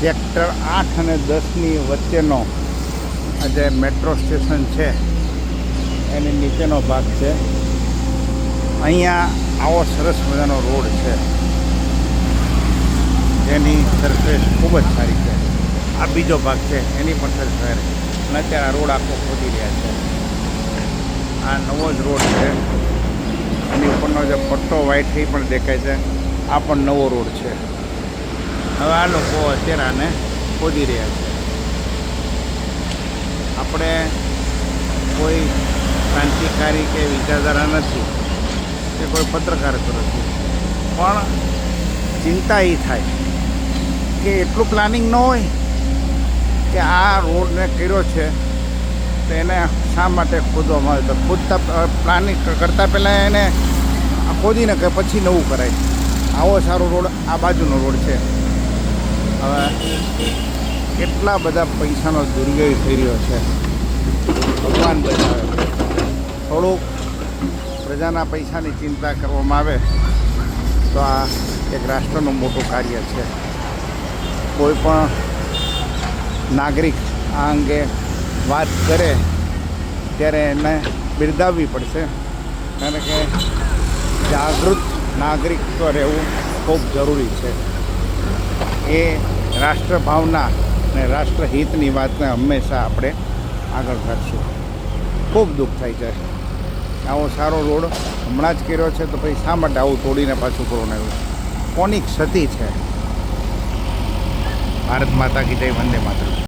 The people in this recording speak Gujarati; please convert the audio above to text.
સેક્ટર આઠ અને દસની વચ્ચેનો જે મેટ્રો સ્ટેશન છે, એની નીચેનો ભાગ છે. અહીંયા આવો સરસ મજાનો રોડ છે. જેની સરફેસ ખૂબ જ સારી છે. આ બીજો ભાગ છે, એની પણ સરસ સારી અને અત્યારે આ રોડ આખો ખોદી રહ્યા છે. આ નવો જ રોડ છે. એની ઉપરનો જે પટ્ટો વ્હાઈટ એ પણ દેખાય છે. આ પણ નવો રોડ છે. હવે આ લોકો અત્યારે આને ખોદી રહ્યા છે. આપણે કોઈ ક્રાંતિકારી કે વિચારધારા નથી કે કોઈ પત્રકાર નથી. પણ ચિંતા એ થાય કે એટલું પ્લાનિંગ ન હોય કે આ રોડને કર્યો છે, તો એને શા માટે ખોદવામાં આવે? તો ખોદતા પ્લાનિંગ કરતાં પહેલાં એને ખોદીને કે પછી નવું કરાય. આવો સારો રોડ આ બાજુનો રોડ છે. હવે કેટલા બધા પૈસાનો દુર્વ્યય થઈ રહ્યો છે? ભગવાન બચાવે. થોડુંક પ્રજાના પૈસાની ચિંતા કરવામાં આવે તો આ એક રાષ્ટ્રનું મોટું કાર્ય છે. કોઈ પણ નાગરિક આ અંગે વાત કરે ત્યારે એને બિરદાવવી પડશે. કારણ કે જાગૃત નાગરિક તો રહેવું ખૂબ જરૂરી છે. એ રાષ્ટ્રભાવના અને રાષ્ટ્રહિતની વાતને હંમેશા આપણે આગળ રાખશું. ખૂબ દુઃખ થાય છે. આવો સારો રોડ હમણાં જ કર્યો છે, તો પછી શા માટે આવું તોડીને પાછું કરવાનું આવ્યું કોની ક્ષતિ છે? ભારત માતા કી જય, વંદે માતરમ.